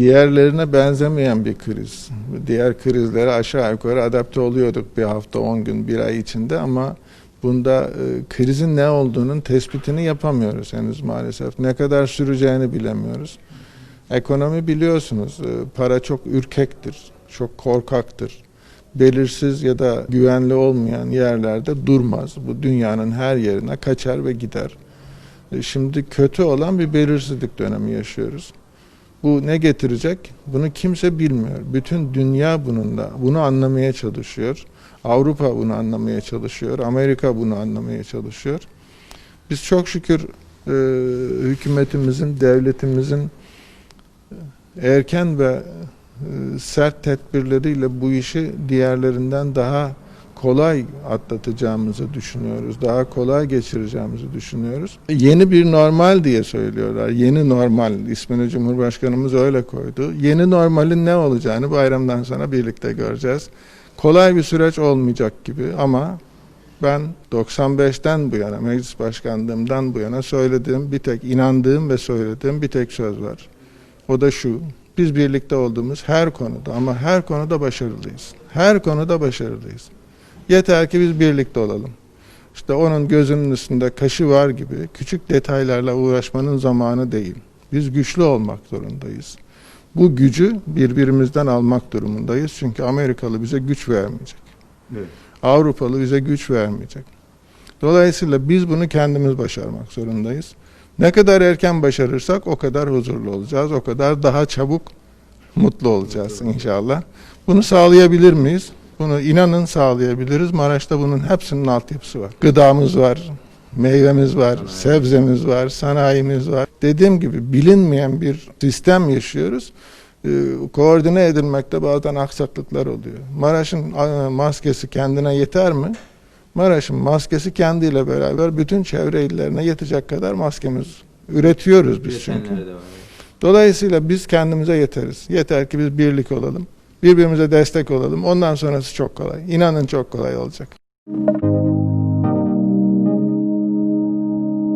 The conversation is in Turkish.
Diğerlerine benzemeyen bir kriz. Diğer krizlere aşağı yukarı adapte oluyorduk bir hafta, on gün, bir ay içinde ama bunda e, krizin ne olduğunun tespitini yapamıyoruz henüz maalesef. Ne kadar süreceğini bilemiyoruz. Ekonomi biliyorsunuz, e, para çok ürkektir, çok korkaktır. Belirsiz ya da güvenli olmayan yerlerde durmaz. Bu dünyanın her yerine kaçar ve gider. E, Şimdi kötü olan bir belirsizlik dönemi yaşıyoruz. Bu ne getirecek? Bunu kimse bilmiyor. Bütün dünya bununla bunu anlamaya çalışıyor. Avrupa bunu anlamaya çalışıyor. Amerika bunu anlamaya çalışıyor. Biz çok şükür e, hükümetimizin, devletimizin e, erken ve e, sert tedbirleriyle bu işi diğerlerinden daha kolay atlatacağımızı düşünüyoruz. Daha kolay geçireceğimizi düşünüyoruz. Yeni bir normal diye söylüyorlar. Yeni normal ismini Cumhurbaşkanımız öyle koydu. Yeni normalin ne olacağını bayramdan sonra birlikte göreceğiz. Kolay bir süreç olmayacak gibi ama ben 95'ten bu yana meclis başkanlığımdan bu yana söylediğim bir tek inandığım ve söylediğim bir tek söz var. O da şu. Biz birlikte olduğumuz her konuda ama her konuda başarılıyız. Her konuda başarılıyız. Yeter ki biz birlikte olalım. İşte onun gözünün üstünde kaşı var gibi küçük detaylarla uğraşmanın zamanı değil. Biz güçlü olmak zorundayız. Bu gücü birbirimizden almak durumundayız. Çünkü Amerikalı bize güç vermeyecek. Evet. Avrupalı bize güç vermeyecek. Dolayısıyla biz bunu kendimiz başarmak zorundayız. Ne kadar erken başarırsak o kadar huzurlu olacağız. O kadar daha çabuk mutlu olacağız inşallah. Bunu sağlayabilir miyiz? Bunu inanın sağlayabiliriz. Maraş'ta bunun hepsinin altyapısı var. Gıdamız var, meyvemiz var, sebzemiz var, sanayimiz var. Dediğim gibi bilinmeyen bir sistem yaşıyoruz. Ee, koordine edilmekte bazen aksaklıklar oluyor. Maraş'ın a, maskesi kendine yeter mi? Maraş'ın maskesi kendiyle beraber bütün çevre illerine yetecek kadar maskemiz üretiyoruz biz çünkü. Dolayısıyla biz kendimize yeteriz. Yeter ki biz birlik olalım. Birbirimize destek olalım. Ondan sonrası çok kolay. İnanın çok kolay olacak.